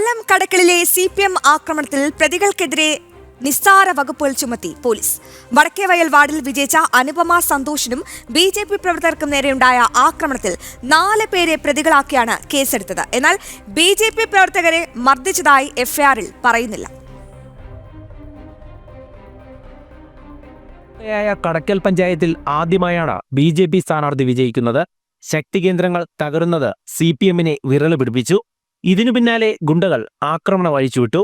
കൊല്ലം കടക്കളിലെ C P M ആക്രമണത്തിൽ പ്രതികൾക്കെതിരെ നിസ്സാര വകുപ്പുകൾ ചുമത്തി പോലീസ്. വടക്കേവയൽ വാർഡിൽ വിജയിച്ച അനുപമ സന്തോഷിനും ബി ജെ പി പ്രവർത്തകർക്കും നേരെയുണ്ടായ ആക്രമണത്തിൽ നാല് പേരെ പ്രതികളാക്കിയാണ് കേസെടുത്തത്. എന്നാൽ ബി ജെ പി പ്രവർത്തകരെ മർദ്ദിച്ചതായി എഫ്ഐആറിൽ പറയുന്നില്ല. കടക്കൽ പഞ്ചായത്തിൽ ആദ്യമായാണ് ബി ജെ പി സ്ഥാനാർത്ഥി വിജയിക്കുന്നത്. ശക്തി കേന്ദ്രങ്ങൾ തകരുന്നത് സി പി എമ്മിനെ വിരൽ പിടിപ്പിച്ചു. ഇതിനു പിന്നാലെ ഗുണ്ടകൾ ആക്രമണം അഴിച്ചുവിട്ടു.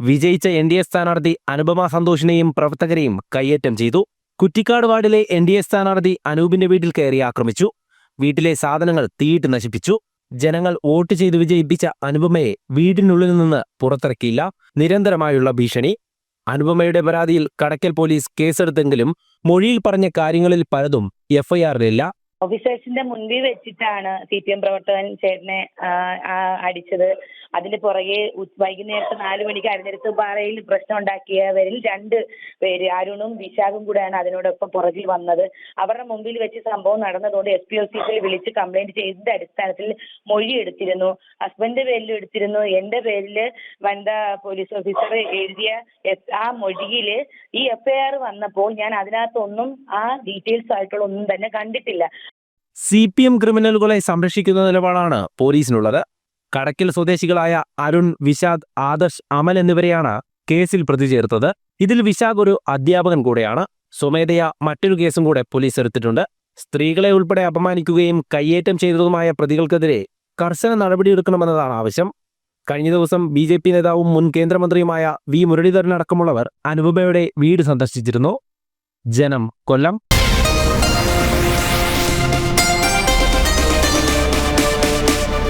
വിജയിച്ച എൻ ഡി എ സ്ഥാനാർത്ഥി അനുപമ സന്തോഷിനെയും പ്രവർത്തകരെയും കയ്യേറ്റം ചെയ്തു. കുറ്റിക്കാട് വാർഡിലെ എൻ ഡി എ സ്ഥാനാർത്ഥി അനൂപിന്റെ വീട്ടിൽ കയറി ആക്രമിച്ചു. വീട്ടിലെ സാധനങ്ങൾ തീയിട്ട് നശിപ്പിച്ചു. ജനങ്ങൾ വോട്ട് ചെയ്ത് വിജയിപ്പിച്ച അനുപമയെ വീടിനുള്ളിൽ നിന്ന് പുറത്തിറക്കിയില്ല. നിരന്തരമായുള്ള ഭീഷണി. അനുപമയുടെ പരാതിയിൽ കടക്കൽ പോലീസ് കേസെടുത്തെങ്കിലും മൊഴിയിൽ പറഞ്ഞ കാര്യങ്ങളിൽ പലതും എഫ്ഐആറിലില്ല ഓഫീസേഴ്സിന്റെ മുൻപിൽ വെച്ചിട്ടാണ് സി പി എം പ്രവർത്തകൻ ചേട്ടനെ അടിച്ചത്. അതിന്റെ പുറകെ വൈകുന്നേരത്തെ നാല് മണിക്ക് അരഞ്ഞെടുത്ത് പാറയിൽ പ്രശ്നം ഉണ്ടാക്കിയവരിൽ രണ്ട് പേര് അരുണും വിശാഖും കൂടെയാണ് അതിനോടൊപ്പം പുറകിൽ വന്നത്. അവരുടെ മുമ്പിൽ വെച്ച് സംഭവം നടന്നതുകൊണ്ട് എസ് പി ഓഫീസിൽ വിളിച്ച് കംപ്ലൈന്റ് ചെയ്തതിന്റെ അടിസ്ഥാനത്തിൽ മൊഴി എടുത്തിരുന്നു. ഹസ്ബൻഡിന്റെ പേരിൽ എടുത്തിരുന്നു. എന്റെ പേരിൽ വനിതാ പോലീസ് ഓഫീസർ എഴുതിയ ആ മൊഴിയിൽ ഈ എഫ്ഐആർ വന്നപ്പോൾ ഞാൻ അതിനകത്തൊന്നും ആ ഡീറ്റെയിൽസ് ആയിട്ടുള്ള ഒന്നും തന്നെ കണ്ടിട്ടില്ല. സി പി എം ക്രിമിനലുകളെ സംരക്ഷിക്കുന്ന നിലപാടാണ് പോലീസിനുള്ളത്. കടക്കൽ സ്വദേശികളായ അരുൺ വിശാദ് ആദർശ് അമൽ എന്നിവരെയാണ് കേസിൽ പ്രതി ചേർത്തത്. ഇതിൽ വിശാഖ് ഒരു അധ്യാപകൻ കൂടെയാണ്. സ്വമേധയാ മറ്റൊരു കേസും കൂടെ പോലീസ് എടുത്തിട്ടുണ്ട്. സ്ത്രീകളെ ഉൾപ്പെടെ അപമാനിക്കുകയും കയ്യേറ്റം ചെയ്തതുമായ പ്രതികൾക്കെതിരെ കർശന നടപടിയെടുക്കണമെന്നതാണ് ആവശ്യം. കഴിഞ്ഞ ദിവസം ബി ജെ പി നേതാവും മുൻ കേന്ദ്രമന്ത്രിയുമായ വി മുരളീധരൻ അടക്കമുള്ളവർ അനുപമയുടെ വീട് സന്ദർശിച്ചിരുന്നു. ജനം കൊല്ലം.